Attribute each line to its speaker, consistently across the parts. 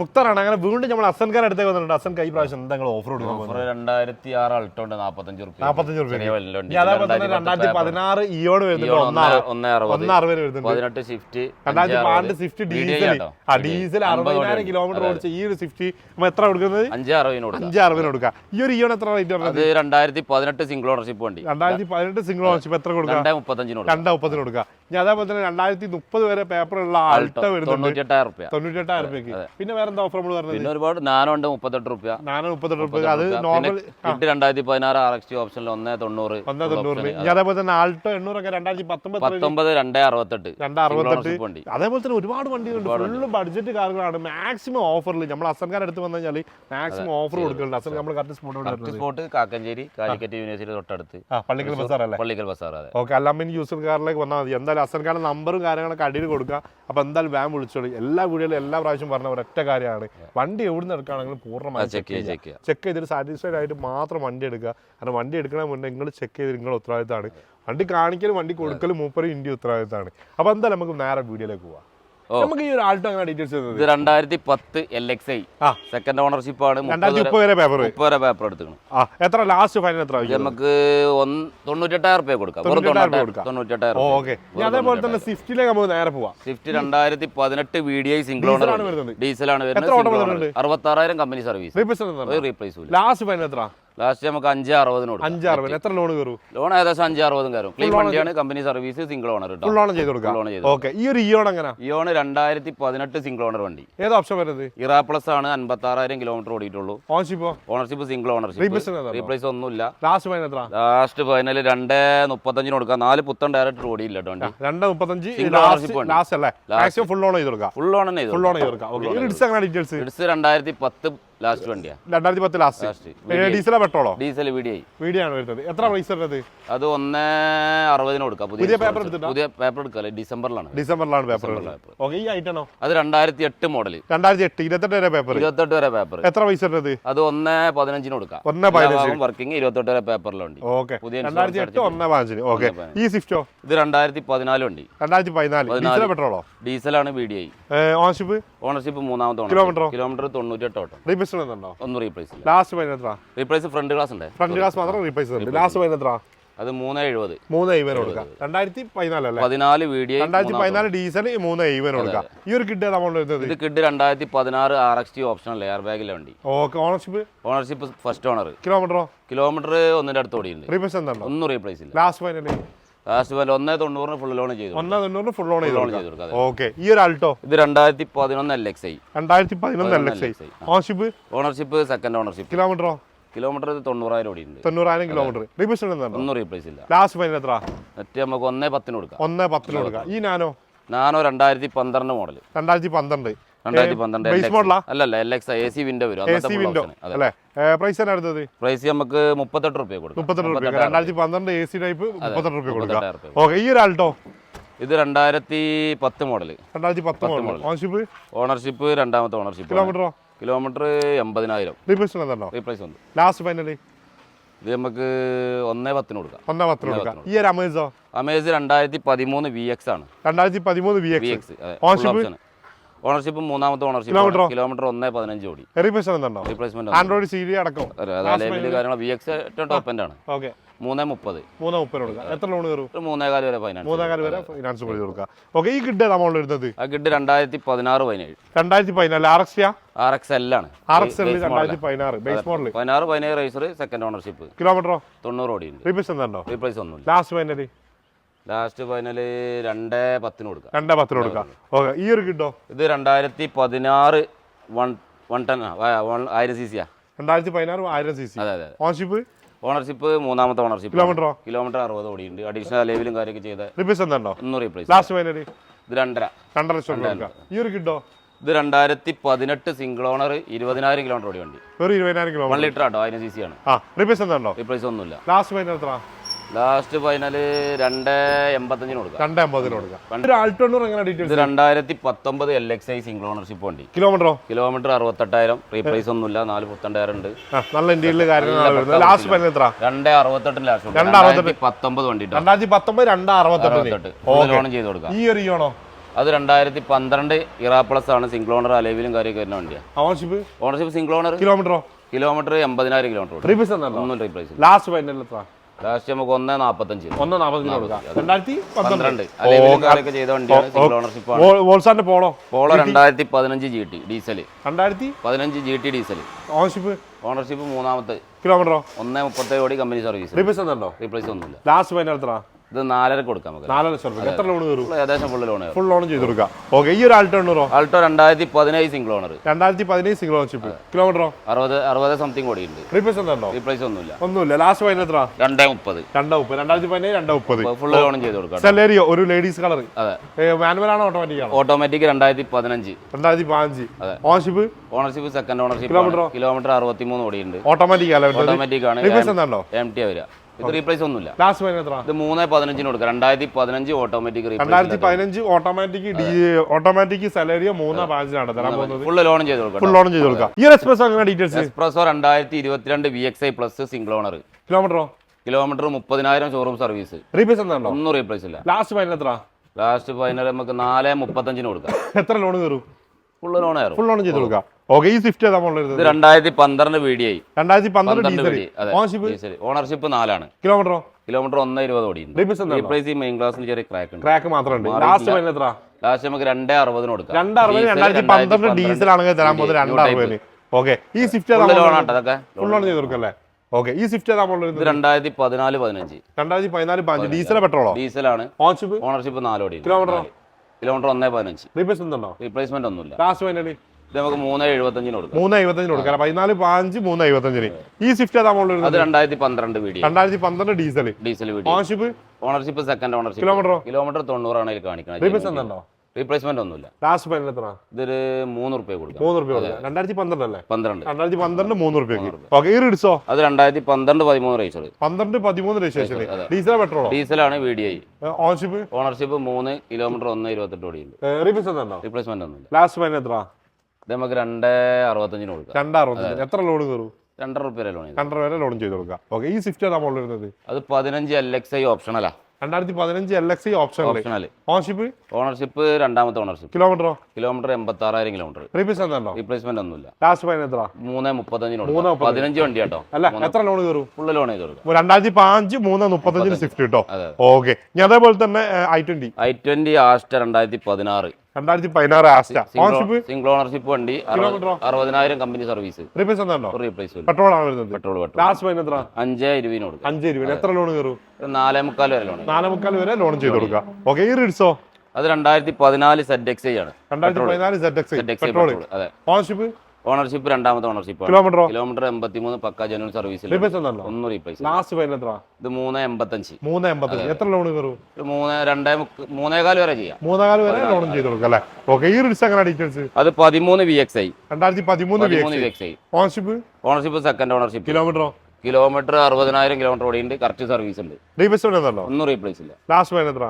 Speaker 1: മുക്തറാണ്. അങ്ങനെ വീണ്ടും നമ്മൾ അസൻഖാൻ അടുത്തേക്ക് വന്നിട്ടുണ്ട്. അസൻ കൈ പ്രാവശ്യം എന്താ ഓഫർ
Speaker 2: ഓഫർ രണ്ടായിരത്തി ആറ് അൾട്ടോണ്ട് നാപ്പത്തഞ്ച് റുപ്യ
Speaker 1: നാപ്പത്തഞ്ച് റുപ്യ അതേപോലെ തന്നെ രണ്ടായിരത്തി പതിനാറ് ഇയോട് വരുന്നുണ്ട്. ഒന്നാറ്. വരെ വരുന്നുണ്ട്.
Speaker 2: പതിനെട്ട് സ്വിഫ്റ്റ്
Speaker 1: രണ്ടായിരത്തി സ്വിഫ്റ്റ് ഡീസൽ ആ ഡീസൽ അറുപതിനായിരം കിലോമീറ്റർ ഓടിച്ച ഈ ഒരു സ്വിഫ്റ്റ് എത്ര കൊടുക്കുന്നത്?
Speaker 2: അഞ്ച് അറുപതിന് കൊടുക്കാം.
Speaker 1: അഞ്ച് അറുപതിന് കൊടുക്കാം. ഈ ഒരു ഇയോൺ എത്ര റേറ്റ് പറഞ്ഞത്
Speaker 2: രണ്ടായിരത്തി പതിനെട്ട് സിംഗിൾ ഓണർഷിപ്പ് വണ്ടി.
Speaker 1: രണ്ടായിരത്തി പതിനെട്ട് സിംഗിൾ ഓണർഷിപ്പ് എത്ര കൊടുക്കാം?
Speaker 2: രണ്ടേ മുപ്പത്തഞ്ചിന്
Speaker 1: രണ്ടാ മുപ്പതിന് കൊടുക്കാം. ഞാൻ അതേപോലെ തന്നെ രണ്ടായിരത്തി മുപ്പത് വരെ പേപ്പർ ഉള്ള ആൾട്ട വരുന്നുണ്ട്.
Speaker 2: തൊണ്ണൂറ്റെട്ടായിരം റുപ്യ.
Speaker 1: തൊണ്ണൂറ്റെട്ടായിരം രൂപയ്ക്ക് പിന്നെ വേറെ എന്താ ഓഫർ നമ്മൾ പറഞ്ഞത്?
Speaker 2: പിന്നെ ഒരുപാട് നാനുണ്ട് മുപ്പത്തെട്ട് റുപ്യ.
Speaker 1: നാനോ മുപ്പത്തെട്ട് രൂപ അത് നോർമൽ
Speaker 2: കിട്ടി രണ്ടായിരത്തി പതിനാറ് ആർ എക്സ് ഓപ്ഷനിൽ ഒന്നേ തൊണ്ണൂറ്
Speaker 1: ഒന്നേ തൊണ്ണൂറ്. ഇനി അതേപോലെ തന്നെ ആൾട്ടോ എണ്ണൂറൊക്കെ രണ്ടായിരത്തി പത്തൊമ്പത്
Speaker 2: പത്തൊമ്പത് രണ്ടേ അറുപത്തെട്ട്.
Speaker 1: രണ്ട് അറുപത്തെട്ട്.
Speaker 2: വണ്ടി.
Speaker 1: അതേപോലെ തന്നെ ഒരുപാട് വണ്ടികളുണ്ട്. ഫുള്ള് ബഡ്ജറ്റ് കാറുകളാണ്. മാക്സിമം ഓഫറിൽ നമ്മൾ അസംകാരം അടുത്ത് വന്നു കഴിഞ്ഞാൽ മാക്സിമം ഓഫർ കൊടുക്കുന്നുണ്ട് അസം നമ്മൾ correct spot
Speaker 2: spot Kakkancheri Calicut university തൊട്ടടുത്ത്.
Speaker 1: ആ പള്ളിക്കൽ ബസാർ അല്ലേ
Speaker 2: പള്ളിക്കൽ ബസാർ അതെ.
Speaker 1: ഓക്കെ അല്ലാമിൻ യൂസർ കാറിലേക്ക് വന്നാൽ മതി. എന്തായാലും അസംകാരം നമ്പറും കാര്യങ്ങളൊക്കെ അടിയിൽ കൊടുക്കുക അപ്പോൾ എന്തായാലും വാം വിളിച്ചോളി. എല്ലാ വീഡിയോയിലും എല്ലാ പ്രാവശ്യം പറഞ്ഞ ഒരൊറ്റ കാര്യമാണ്. വണ്ടി എവിടെ നിന്ന് എടുക്കുകയാണെങ്കിലും പൂർണമായി
Speaker 2: ചെക്ക് ചെയ്യുക. ചെക്ക്
Speaker 1: ചെയ്തിട്ട് സാറ്റിസ്ഫൈഡ് ആയിട്ട് മാത്രം വണ്ടി എടുക്കുക. കാരണം വണ്ടി എടുക്കണ മുന്നേ നിങ്ങൾ ചെക്ക് ചെയ്ത് നിങ്ങളുടെ ഉത്തരവാദിത്തമാണ്. വണ്ടി കാണിക്കലും വണ്ടി കൊടുക്കലും മൂപ്പരും ഇന്ത്യ ഉത്തരവാദിത്തമാണ്. അപ്പോൾ എന്തായാലും നമുക്ക് നേരെ വീഡിയോയിലേക്ക് പോവാം. നമുക്ക് ഈ ഒരു ആൾട്ടോ അങ്ങനെ ഡീറ്റെയിൽസ് തന്നത്?
Speaker 2: ഇത് രണ്ടായിരത്തി പത്ത് L X I second ownership ആണ്. മുപ്പത്
Speaker 1: വരെ പേപ്പർ
Speaker 2: പേപ്പർ എടുത്തുക്കണം
Speaker 1: എത്ര ലാസ്റ്റ് ഫൈനൽ എത്ര
Speaker 2: നമുക്ക് തൊണ്ണൂറ്റെട്ടായിരം റുപ്യ കൊടുക്കാം.
Speaker 1: തൊണ്ണൂറ്റെട്ടായിരം. ഓക്കെ. അതേപോലെ തന്നെ സ്വിഫ്റ്റിലേക്ക് നമുക്ക് നേരെ പോവാം.
Speaker 2: സ്വിഫ്റ്റ് രണ്ടായിരത്തി പതിനെട്ട് V D I single owner
Speaker 1: ഡീസലാണ് വരുന്നത്. അറുപത്തി
Speaker 2: ആറായിരം company service replace
Speaker 1: last final എത്ര
Speaker 2: ലാസ്റ്റ് നമുക്ക് അഞ്ച് അറുപതിന് കൊടുക്കാം.
Speaker 1: അഞ്ച് അറുപത് എത്ര ലോൺ കയറും?
Speaker 2: ലോൺ ഏകദേശം അഞ്ച് അറുപതും കയറും. ക്ലീൻ വണ്ടിയാണ് company service single owner
Speaker 1: full on ചെയ്ത് കൊടുക്കാം. ഓക്കെ ഈ ഒരു ഇയോൺ എങ്ങനെ?
Speaker 2: ഇയോൺ രണ്ടായിരത്തി പതിനെട്ട് സിംഗിൾ ഓണർ വണ്ടി.
Speaker 1: ഏത് ഓപ്ഷൻ വരുന്നത്?
Speaker 2: ഇറാ പ്ലസ് ആണ് അൻപത്തി ആറായിരം കിലോമീറ്റർ ഓടിയിട്ടുള്ളൂ ഓണർഷിപ്പ് സിംഗിൾ ഓണർഷിപ്പ്? റീപ്ലേസ് ഒന്നുമില്ല.
Speaker 1: ലാസ്റ്റ് ഫൈനൽ എത്ര?
Speaker 2: ലാസ്റ്റ് ഫൈനൽ രണ്ട് മുപ്പത്തഞ്ചിന് കൊടുക്കാം. നാല് പുത്തൻ ഡയറക്റ്റ് ഓടിയില്ല വണ്ടി.
Speaker 1: രണ്ട് മുപ്പത്തഞ്ച്.
Speaker 2: സിംഗിൾ ഓണർഷിപ്പ്
Speaker 1: ലാസ്റ്റ് അല്ലേ? ഫുൾ ഓൺ ചെയ്ത് കൊടുക്കാം.
Speaker 2: ഫുൾ ഓൺ
Speaker 1: ഫുൾ ഓൺ ചെയ്ത് കൊടുക്കാം. ഡീറ്റെയിൽസ്
Speaker 2: രണ്ടായിരത്തി പത്ത് ലാസ്റ്റ് വണ്ടിയാ.
Speaker 1: രണ്ടായിരത്തി പത്ത് ലാസ്റ്റ് ഡീസലോ പെട്രോളോ?
Speaker 2: ഡീസൽ വി ഡി
Speaker 1: വീഡിയോ ആണ് വരുന്നത്. എത്ര പ്രൈസ് വരുന്നത്?
Speaker 2: അത് ഒന്ന് അറുപതിന് കൊടുക്കാം.
Speaker 1: പുതിയ എടുത്തിട്ടാ?
Speaker 2: പുതിയ പേപ്പർ എടുക്കാം ഡിസംബറിലാണ്
Speaker 1: ഡിസംബറിലാണ് പേപ്പർ. ഓക്കെ ഈ ഐറ്റണോ
Speaker 2: അത് രണ്ടായിരത്തി എട്ട് മോഡൽ
Speaker 1: രണ്ടായിരത്തി എട്ട് ഇരുപത്തെട്ട് വരെ പേപ്പർ
Speaker 2: ഇരുപത്തെട്ട് വരെ പേപ്പർ
Speaker 1: എത്ര പൈസ വരുന്നത്?
Speaker 2: അത് ഒന്ന് പതിനഞ്ചിന് കൊടുക്കാം.
Speaker 1: ഒന്ന് പതിനഞ്ച്.
Speaker 2: വർക്കിംഗ് ഇരുപത്തെട്ട് വരെ പേപ്പറിലുണ്ട്
Speaker 1: ഓക്കെ
Speaker 2: പുതിയ
Speaker 1: രണ്ടായിരത്തി എട്ട് ഒന്ന് പതിനഞ്ചിന്. ഓക്കെ ഈ സ്വിഫ്റ്റോ
Speaker 2: ഇത് രണ്ടായിരത്തി പതിനാല് വണ്ടി
Speaker 1: രണ്ടായിരത്തി പതിനാല്. ഡീസലോ പെട്രോളോ?
Speaker 2: ഡീസലാണ് B D I
Speaker 1: ownership
Speaker 2: ownership മൂന്നാമത്തെ
Speaker 1: കിലോമീറ്റർ തൊണ്ണൂറ്റി
Speaker 2: കിലോമീറ്റർ തൊണ്ണൂറ്റെട്ട് ഓട്ടം.
Speaker 1: റീപ്ലേസ്മെന്റ് ഉണ്ടോ
Speaker 2: ഒന്നും റീപ്ലേസ് ഇല്ല.
Speaker 1: ലാസ്റ്റ് ഫൈനൽ എത്ര
Speaker 2: റീപ്ലേസ് ഫ്രണ്ട് ഗ്ലാസ് ഉണ്ട്.
Speaker 1: ഫ്രണ്ട് ഗ്ലാസ് മാത്രം റീപ്ലേസ് ഉണ്ട്. ലാസ്റ്റ് എത്ര
Speaker 2: അത് മൂന്ന് എഴുപത്.
Speaker 1: മൂന്ന് എഴുപതിന് കൊടുക്കാം. രണ്ടായിരത്തി
Speaker 2: പതിനാല് വി ഡി ഐ
Speaker 1: രണ്ടായിരത്തി പതിനാല് ഡീസൽ മൂന്ന് എഴുപതിന് കൊടുക്കാം. ഈ ഒരു കിഡ് നമ്മൾ വരുന്നത്?
Speaker 2: ഇത് കിഡ് രണ്ടായിരത്തി പതിനാറ് R X T optional air ബാഗിലെ വണ്ടി.
Speaker 1: Okay ownership
Speaker 2: ownership first owner
Speaker 1: കിലോമീറ്ററോ
Speaker 2: kilometre ഒന്നിന്റെ അടുത്ത് ഓടിയുണ്ട് ഒന്നും റീപ്ലേസ് ഇല്ല.
Speaker 1: ലാസ്റ്റ് ഫൈനൽ
Speaker 2: ലാസ്റ്റ് പോലെ ഒന്നേ തൊണ്ണൂറിന് ഫുൾ ലോൺ ചെയ്തു
Speaker 1: ഒന്നാം തൊണ്ണൂറിന് ഫുൾ
Speaker 2: ലോൺ ചെയ്ത്
Speaker 1: ഓക്കെ ഈ ഒരു ആൾട്ടോ
Speaker 2: ഇത് രണ്ടായിരത്തി പതിനൊന്ന് എൽ എക്സ് ഐ
Speaker 1: രണ്ടായിരത്തി പതിനൊന്ന് L X I
Speaker 2: LXi. Ownership second ownership
Speaker 1: കിലോമീറ്ററോ
Speaker 2: കിലോമീറ്റർ തൊണ്ണൂറായിരം ഓടിയുണ്ട്
Speaker 1: തൊണ്ണൂറായിരം കിലോമീറ്റർ ഉണ്ടോ
Speaker 2: ഒന്നും റീപ്ലേസ് ഇല്ല.
Speaker 1: ലാസ്റ്റ് ഫൈനൽ എത്ര
Speaker 2: മറ്റേ നമുക്ക് ഒന്നേ പത്തിന് കൊടുക്കാം.
Speaker 1: ഒന്ന് പത്തിന് കൊടുക്കാം. ഈ നാനോ?
Speaker 2: നാനോ രണ്ടായിരത്തി പന്ത്രണ്ട് മോഡൽ
Speaker 1: രണ്ടായിരത്തി പന്ത്രണ്ട്
Speaker 2: രണ്ടായിരത്തി പന്ത്രണ്ട് അല്ലല്ല L X A C window വരും.
Speaker 1: അല്ലേ? പ്രൈസ് അടുത്തത്?
Speaker 2: പ്രൈസ് നമുക്ക് മുപ്പത്തെട്ട് റുപ്യ കൊടുക്കാം.
Speaker 1: മുപ്പത്തെട്ട് റുപ്യ രണ്ടായിരത്തി പന്ത്രണ്ട് എ സി ടൈപ്പ് മുപ്പത്തെട്ട് റുപ്യ കൊടുക്കാം.
Speaker 2: മുപ്പത്തെട്ടായിരം റുപ്യ
Speaker 1: ഓക്കെ ഈ ഒരു ആൾട്ടോ
Speaker 2: ഇത് രണ്ടായിരത്തി പത്ത് മോഡൽ
Speaker 1: രണ്ടായിരത്തി പത്ത് മോഡൽ ഓൺഷിപ്പ്
Speaker 2: ഓണർഷിപ്പ് രണ്ടാമത്തെ ഓണർഷിപ്പ്
Speaker 1: കിലോമീറ്ററോ
Speaker 2: കിലോമീറ്റർ എൺപതിനായിരം. റീപ്ലേസ് ഉണ്ട്.
Speaker 1: ലാസ്റ്റ് ഫൈനലി
Speaker 2: ഇത് നമുക്ക് ഒന്നേ പത്തിന് കൊടുക്കാം.
Speaker 1: ഒന്നേ പത്തിന് കൊടുക്കാം. ഈ ഒരു അമേസോ
Speaker 2: അമേസ് രണ്ടായിരത്തി പതിമൂന്ന് വി എക്സ് ആണ്.
Speaker 1: രണ്ടായിരത്തി പതിമൂന്ന് വി എക്സ്
Speaker 2: ഓണർഷിപ്പ് മൂന്നാമത്തെ ഓണർഷിപ്പ് കിലോമീറ്റർ ഒന്നേ പതിനഞ്ച് കോടി.
Speaker 1: റീപ്ലേസ്മെന്റ് ആൻഡ്രോയിഡ് സി ഡി അടക്കം.
Speaker 2: ലെവൽ കാര്യങ്ങൾ വി എക്സ് ഏറ്റവും ടോപ്പ് എൻഡ് ആണ്.
Speaker 1: ഓക്കെ
Speaker 2: മൂന്നേ മുപ്പത്.
Speaker 1: മൂന്നേ മുപ്പത് കൊടുക്കാം എത്ര ലോൺ കയറും?
Speaker 2: മൂന്നേകാൽ വരെ ഫൈനാൻസ്
Speaker 1: മൂന്നേകാൽ വരെ ഫിനാൻസ് കൊടുക്കുക. ഓക്കെ ഈ കിഡ് നമ്മൾ എടുത്തത്?
Speaker 2: ആ ഗിഡ് രണ്ടായിരത്തി പതിനാറ് പതിനേഴ്.
Speaker 1: രണ്ടായിരത്തി പതിനാല് R X
Speaker 2: R X L ആണ്.
Speaker 1: ആർ എക്സ് എൽ രണ്ടായിരത്തി പതിനാറ് ബേസ് മോഡൽ
Speaker 2: പതിനാറ് പതിനേഴ് റൈസർ സെക്കൻഡ് ഓണർഷിപ്പ്
Speaker 1: കിലോമീറ്ററോ
Speaker 2: തൊണ്ണൂറ് ഓടിയുണ്ട്
Speaker 1: റീപ്ലേസ് ഉണ്ടോ
Speaker 2: റീപ്ലേസ് ഒന്നുമില്ല.
Speaker 1: ലാസ്റ്റ് ഫൈനൽ
Speaker 2: ലാസ്റ്റ് ഫൈനൽ രണ്ടേ പത്തിന് കൊടുക്കാം.
Speaker 1: രണ്ടേ പത്തിന് കൊടുക്കാം. ഓക്കെ ഈ ഒരു കിട്ടോ?
Speaker 2: ഇത് രണ്ടായിരത്തി പതിനാറ് വൺ വൺ ടെൻ ആയിരം സി സിയാ
Speaker 1: രണ്ടായിരത്തി പതിനാറ് ആയിരം സി സി
Speaker 2: അതെ അതെ.
Speaker 1: ഓണർഷിപ്പ്
Speaker 2: ഓണർഷിപ്പ് മൂന്നാമത്തെ ഓണർഷിപ്പ്
Speaker 1: കിലോമീറ്ററോ
Speaker 2: കിലോമീറ്റർ അറുപത് ഓടിയുണ്ട് അഡീഷണൽ ലെവലും കാര്യമൊക്കെ ചെയ്ത
Speaker 1: റിപ്പീസ് എന്താണോ
Speaker 2: ഒന്നും റീപ്ലേസ്
Speaker 1: ലാസ്റ്റ് ഫൈനൽ
Speaker 2: ഇത് രണ്ടര.
Speaker 1: രണ്ടര ലക്ഷം ഈ ഒരു കിട്ടോ?
Speaker 2: ഇത് രണ്ടായിരത്തി പതിനെട്ട് സിംഗിൾ ഓണർ ഇരുപതിനായിരം കിലോമീറ്റർ ഓടി വണ്ടി.
Speaker 1: വെറും ഇരുപതിനായിരം
Speaker 2: വൺ
Speaker 1: കിലോമീറ്റർ
Speaker 2: ലിറ്റർ ആട്ടോ ആയിരം സി സി ആണ്.
Speaker 1: ആ എന്താണോ
Speaker 2: റീപ്ലേസ് ഒന്നുമില്ല.
Speaker 1: ലാസ്റ്റ് ഫൈനൽ എത്ര
Speaker 2: ലാസ്റ്റ് ഫൈനൽ രണ്ട് എൺപത്തഞ്ചിന് കൊടുക്കാം.
Speaker 1: രണ്ട് കൊടുക്കാം. ഒരു എങ്ങനെ ഡീറ്റെയിൽസ്
Speaker 2: രണ്ടായിരത്തി പത്തൊമ്പത് L X I single ownership വണ്ടി.
Speaker 1: കിലോമീറ്ററോ
Speaker 2: കിലോമീറ്റർ അറുപത്തെട്ടായിരം. റീപ്ലേസ് ഒന്നുമില്ല. നാല് പുത്തണ്ടായിരം ഉണ്ട്
Speaker 1: നല്ല ഇന്ത്യയിലെ ലാസ്റ്റ് ഫൈനൽ എത്ര
Speaker 2: രണ്ട് അറുപത്തെട്ടിന് ലാസ്റ്റ്
Speaker 1: രണ്ട് അറുപത്തെട്ട്.
Speaker 2: രണ്ടായിരത്തി പത്തൊമ്പത് വണ്ടി ട്ടോ.
Speaker 1: രണ്ടായിരത്തി പത്തൊമ്പത് രണ്ട്
Speaker 2: അറുപത്തെട്ട് ലോൺ ചെയ്ത് കൊടുക്കാം.
Speaker 1: ഈ ഒരു ഇയോണോ
Speaker 2: അത് രണ്ടായിരത്തി പന്ത്രണ്ട് ഇറാ പ്ലസ് ആണ്. സിംഗിൾ ഓണർ അലവിലും കാര്യമൊക്കെ വരുന്ന വണ്ടിയാണ്
Speaker 1: ഓണർഷിപ്പ്
Speaker 2: ഓണർഷിപ്പ് സിംഗിൾ ഓണർ
Speaker 1: കിലോമീറ്ററോ
Speaker 2: കിലോമീറ്റർ എൺപതിനായിരം കിലോമീറ്റർ ഒന്നും റീപ്ലേസ്
Speaker 1: ലാസ്റ്റ് ഫൈനൽ എത്ര
Speaker 2: ലാസ്റ്റ് നമുക്ക് ഒന്ന് നാൽപ്പത്തഞ്ച്
Speaker 1: ഒന്ന് നാൽപ്പത് കൊടുക്കാം. രണ്ടായിരത്തി
Speaker 2: പന്ത്രണ്ട്. അലവിലും ചെയ്ത വണ്ടിയാണ് സിംഗിൾ ഓണർഷിപ്പ് ആണ്.
Speaker 1: വോൾസാന്റെ പോളോ?
Speaker 2: പോളോ രണ്ടായിരത്തി പതിനഞ്ച് ജി ടി ഡീസൽ
Speaker 1: രണ്ടായിരത്തി
Speaker 2: പതിനഞ്ച് G T diesel
Speaker 1: ownership
Speaker 2: ownership മൂന്നാമത്തെ.
Speaker 1: കിലോമീറ്ററോ
Speaker 2: ഒന്ന് മുപ്പത്തേഴ് കോടി കമ്പനി സർവീസ് റീപ്ലേസ് ഒന്നുമില്ല.
Speaker 1: ലാസ്റ്റ് എത്ര
Speaker 2: ഇത് നാലര കൊടുക്കാം നമുക്ക്.
Speaker 1: നാല് ലക്ഷം റുപ്യ എത്ര ലോൺ കയറും?
Speaker 2: ഏകദേശം ഫുൾ ലോൺ
Speaker 1: ഫുൾ ലോൺ ചെയ്ത് കൊടുക്കാം. ഓക്കെ ഈ ഒരു ആൾട്ടോ എണ്ണൂറോ
Speaker 2: ആൾട്ടോ രണ്ടായിരത്തി പതിനേഴ് സിംഗിൾ ഓണർ
Speaker 1: രണ്ടായിരത്തി പതിനേഴ് സിംഗിൾ ഓണർഷിപ്പ് കിലോമീറ്ററോ
Speaker 2: അറുപത് അറുപത് സംതിങ് ഓടിയിട്ടുണ്ട് ഉണ്ട്
Speaker 1: റീപ്ലേസ് എന്തോ
Speaker 2: റീപ്ലേസ് ഒന്നുമില്ല.
Speaker 1: ഒന്നുമില്ല. ലാസ്റ്റ് ഫൈനൽ എത്ര
Speaker 2: രണ്ടേ മുപ്പത്.
Speaker 1: രണ്ടാ മുപ്പത്. രണ്ടായിരത്തി പതിനേഴ് രണ്ടാ മുപ്പത്.
Speaker 2: ഫുൾ ലോൺ ചെയ്ത് കൊടുക്കാം
Speaker 1: സെലേരിയോ ഒരു ലേഡീസ് കളർ
Speaker 2: അതെ.
Speaker 1: മാനുവൽ ആണോ ഓട്ടോമാറ്റിക് ആണോ?
Speaker 2: ഓട്ടോമാറ്റിക് രണ്ടായിരത്തി പതിനഞ്ച്
Speaker 1: രണ്ടായിരത്തി പതിനഞ്ച്
Speaker 2: അതെ.
Speaker 1: Ownership
Speaker 2: ownership second ownership
Speaker 1: kilometre
Speaker 2: kilometre അറുപത്തിമൂന്ന് ഓടിയുണ്ട്
Speaker 1: ഓട്ടോമാറ്റിക് ആണ്.
Speaker 2: ഓട്ടോമാറ്റിക് ആണ് എം ടി വരിക. ഇത് റീപ്ലേസ് ഒന്നുമില്ല.
Speaker 1: ലാസ്റ്റ് എത്ര
Speaker 2: ഇത് മൂന്ന് പതിനഞ്ചിന് കൊടുക്കുക രണ്ടായിരത്തി പതിനഞ്ച് ഓട്ടോമാറ്റിക്
Speaker 1: രണ്ടായിരത്തി പതിനഞ്ച് ഓട്ടോമാറ്റിക് ഓട്ടോമാറ്റിക് സെലേരിയോ മൂന്ന് പാഞ്ചിനാണ് തരാൻ പോകുന്നത്.
Speaker 2: ഫുള്ള് ലോൺ ചെയ്ത് കൊടുക്കുക
Speaker 1: ഫുൾ ലോൺ ചെയ്ത് കൊടുക്കുക ഈ ഒരു എക്സ്പ്രസ് അങ്ങനെ ഡീറ്റെയിൽസ്
Speaker 2: എക്സ്പ്രസോ രണ്ടായിരത്തി ഇരുപത്തിരണ്ട് V X I plus single owner
Speaker 1: കിലോമീറ്ററോ
Speaker 2: kilometre മുപ്പതിനായിരം ഷോറൂം സർവീസ്
Speaker 1: റീപ്ലേസ് എന്താണോ
Speaker 2: ഒന്നും റീപ്ലേസ് ഇല്ല.
Speaker 1: ലാസ്റ്റ് ഫൈനൽ എത്ര
Speaker 2: ലാസ്റ്റ് ഫൈനൽ നമുക്ക് നാല് മുപ്പത്തഞ്ചിന് കൊടുക്കാം.
Speaker 1: എത്ര ലോൺ കയറും
Speaker 2: ഫുൾ ലോൺ
Speaker 1: ഫുൾ ലോൺ ചെയ്ത് കൊടുക്കാം. ഓക്കെ ഈ സ്വിഫ്റ്റ്
Speaker 2: ഇത് രണ്ടായിരത്തി പന്ത്രണ്ട് വി ഡി ഐ
Speaker 1: രണ്ടായിരത്തി പന്ത്രണ്ട് ഓണർഷിപ്പ്
Speaker 2: ഓണർഷിപ്പ് നാലാണ്.
Speaker 1: കിലോമീറ്ററോ
Speaker 2: കിലോമീറ്റർ ഒന്ന് ഇരുപത് ഓടി
Speaker 1: റീപ്ലേസ്
Speaker 2: മെയിൻ ക്ലാസ്സിൽ ചെറിയ ക്രാക്ക്
Speaker 1: ക്രാക്ക് മാത്രമേ ലാസ്റ്റ് എത്ര
Speaker 2: ലാസ്റ്റ് നമുക്ക് രണ്ടേ അറുപതിന് കൊടുക്കാം.
Speaker 1: രണ്ട് അറുപത് രണ്ടായിരത്തി പന്ത്രണ്ട് ഡീസൽ ആണെങ്കിൽ തരാൻ പോകുന്നത് രണ്ട് അറുപതിന്. ഓക്കെ ഈ സ്വിഫ്റ്റ്
Speaker 2: ലോൺ ആട്ടോ അതൊക്കെ.
Speaker 1: ഫുൾ ലോൺ ചെയ്ത് കൊടുക്കല്ലേ ഓക്കെ ഈ സ്വിഫ്റ്റ്
Speaker 2: ഇത് രണ്ടായിരത്തി പതിനാല് പതിനഞ്ച്.
Speaker 1: രണ്ടായിരത്തി പതിനാല് പതിനഞ്ച് ഡീസൽ പെട്രോളോ
Speaker 2: ഡീസലാണ്
Speaker 1: ഓൺഷിപ്പ്
Speaker 2: ഓണർഷിപ്പ് നാലോടി ഓടി.
Speaker 1: കിലോമീറ്ററോ?
Speaker 2: കിലോമീറ്റർ ഒന്നേ പതിനഞ്ച്.
Speaker 1: റീപ്ലേസ്മെന്റ് ഉണ്ടോ?
Speaker 2: റീപ്ലേസ്മെന്റ് ഒന്നുമില്ല.
Speaker 1: ലാസ്റ്റ്
Speaker 2: ഇത് നമുക്ക് മൂന്ന് എഴുപത്തഞ്ചിന് കൊടുക്കാം.
Speaker 1: മൂന്ന് എഴുപത്തഞ്ചിന് കൊടുക്കാം പതിനാല് പാഞ്ച് മൂന്ന് എഴുപത്തഞ്ചിന് ഈ സ്വിഫ്റ്റ് ഏതാ മോഡൽ
Speaker 2: അത് രണ്ടായിരത്തി പന്ത്രണ്ട് വീഡിയോ
Speaker 1: രണ്ടായിരത്തി പന്ത്രണ്ട് diesel
Speaker 2: diesel video
Speaker 1: ownership
Speaker 2: ownership second ownership
Speaker 1: kilometre
Speaker 2: kilometre തൊണ്ണൂറാണ് ഇതിൽ കാണിക്കുന്നത്
Speaker 1: എന്തുണ്ടോ
Speaker 2: റീപ്ലേസ്മെന്റ് ഒന്നുമില്ല.
Speaker 1: ലാസ്റ്റ് ഫൈനൽ എത്ര?
Speaker 2: ഇതൊരു മൂന്ന് റുപ്യ കൊടുക്കും.
Speaker 1: മൂന്ന് റുപ്യ കൊടുക്കാം. രണ്ടായിരത്തി പന്ത്രണ്ട് അല്ലേ?
Speaker 2: പന്ത്രണ്ട്.
Speaker 1: രണ്ടായിരത്തി പന്ത്രണ്ട് മൂന്ന് റുപ്യക്ക് ഓക്കെ ഈ റിഡ്സോ
Speaker 2: അത് രണ്ടായിരത്തി പന്ത്രണ്ട് പതിമൂന്ന് റേച്ചർ
Speaker 1: പന്ത്രണ്ട് പതിമൂന്ന് രജിസ്ട്രേഷൻ. ഡീസൽ പെട്രോളോ
Speaker 2: ഡീസലാണ് V D I
Speaker 1: ownership
Speaker 2: ownership മൂന്ന് കിലോമീറ്റർ ഒന്ന് ഇരുപത്തെട്ട് ഓടിയുണ്ട്
Speaker 1: റീപ്ലേസ്മെന്റ്
Speaker 2: റീപ്ലേസ്മെന്റ് ഒന്നുമില്ല.
Speaker 1: ലാസ്റ്റ് ഫൈനൽ എത്ര?
Speaker 2: ഇത് നമുക്ക് രണ്ട് അറുപത്തഞ്ചിന് കൊടുക്കാം.
Speaker 1: രണ്ടറുപത്തഞ്ച് എത്ര ലോൺ കയറും?
Speaker 2: രണ്ടര റുപ്യ ലോൺ
Speaker 1: രണ്ടര വരെ ലോൺ ചെയ്ത് കൊടുക്കാം. ഓക്കെ ഈ സ്വിഫ്റ്റ് ഏതാ മോഡൽ വരുന്നത്?
Speaker 2: അത് പതിനഞ്ച് എൽ എക്സ് ഐ ഓപ്ഷണലാ
Speaker 1: രണ്ടായിരത്തി പതിനഞ്ച് L X option ownership
Speaker 2: ownership രണ്ടാമത്തെ ഓണർഷിപ്പ്
Speaker 1: കിലോമീറ്ററോ
Speaker 2: കിലോമീറ്റർ എൺപത്തി ആറായിരം കിലോമീറ്റർ
Speaker 1: റീപ്ലേസ്മെന്റ് ഉണ്ടോ?
Speaker 2: റീപ്ലേസ്മെന്റ് ഒന്നുമില്ല.
Speaker 1: ലാസ്റ്റ് ഫൈൻ എത്ര?
Speaker 2: മൂന്ന് മുപ്പത്തഞ്ചിന്. പതിനഞ്ച് വണ്ടി കേട്ടോ.
Speaker 1: അല്ല എത്ര ലോൺ കയറും?
Speaker 2: ഫുള്ള് ലോൺ ചെയ്ത് കൊടുക്കും.
Speaker 1: രണ്ടായിരത്തി പാഞ്ച് മൂന്ന് മുപ്പത്തഞ്ചിന് സ്വിഫ്റ്റ് കിട്ടോ. ഓക്കെ അതേപോലെ തന്നെ I twenty
Speaker 2: I twenty Asta രണ്ടായിരത്തി പതിനാറ്.
Speaker 1: രണ്ടായിരത്തി പതിനാറ് ആസ്റ്റ.
Speaker 2: സിംഗിൾ ഓണർഷിപ്പ് വണ്ടി? അറുപതിനായിരം കമ്പനി സർവീസ്
Speaker 1: റീപ്ലേസ് എന്തുണ്ടോ
Speaker 2: റീപ്ലേസ്
Speaker 1: പെട്രോൾ ആണ് വരുന്നത്.
Speaker 2: പെട്രോൾ
Speaker 1: ലാസ്റ്റ് ഫൈനൽ എത്ര
Speaker 2: അഞ്ച് ഇരുപതിന് കൊടുക്കും.
Speaker 1: അഞ്ച് ഇരുപതിന്. എത്ര ലോൺ കയറും?
Speaker 2: നാലേ മുക്കാൽ വരെ ലോൺ
Speaker 1: നാലേ മുക്കാൽ വരെ ലോൺ ചെയ്ത് കൊടുക്കാം ഓക്കെ ഈ റിഡ്സോ
Speaker 2: അത് രണ്ടായിരത്തി പതിനാല് സെഡ് എക്സ് ആണ്.
Speaker 1: രണ്ടായിരത്തി പതിനാല് സെറ്റ് എക്സ് പെട്രോൾ
Speaker 2: അതെ.
Speaker 1: ഓൺഷിപ്പ്
Speaker 2: ഓണർഷിപ്പ് രണ്ടാമത്തെ ഓണർഷിപ്പ് കിലോമീറ്റർ
Speaker 1: കിലോമീറ്റർ
Speaker 2: കിലോമീറ്റർ എൺപത്തിമൂന്ന് പക്ക ജനുവൽ സർവീസിൽ
Speaker 1: റീപ്ലേസ് എന്തുണ്ടോ
Speaker 2: ഒന്നും റീപ്ലേസ്
Speaker 1: ലാസ്റ്റ്
Speaker 2: ഇത് മൂന്ന് എൺപത്തഞ്ച്.
Speaker 1: മൂന്ന് എൺപത്തഞ്ച്. എത്ര ലോൺ കയറും?
Speaker 2: മൂന്ന് രണ്ടേ മൂന്നേകാൽ വരെ ചെയ്യാം.
Speaker 1: മൂന്നാകാൽ വരെ ലോൺ ചെയ്ത് കൊടുക്കാം അല്ലേ? ഓക്കെ ഈ റിഡ്സ് എങ്ങനെ ഡീറ്റെയിൽസ്
Speaker 2: അത് പതിമൂന്ന് വി എക്സ് ഐ
Speaker 1: രണ്ടായിരത്തി പതിമൂന്ന്
Speaker 2: V X I
Speaker 1: ownership
Speaker 2: ownership second ownership
Speaker 1: കിലോമീറ്ററോ
Speaker 2: കിലോമീറ്റർ അറുപതിനായിരം കിലോമീറ്റർ ഓടിയുണ്ട്. കറക്റ്റ് സർവീസ് ഉണ്ട്
Speaker 1: റീപ്ലേസ്
Speaker 2: ഒന്നും റീപ്ലേസ് ഇല്ല.
Speaker 1: ലാസ്റ്റ് എത്ര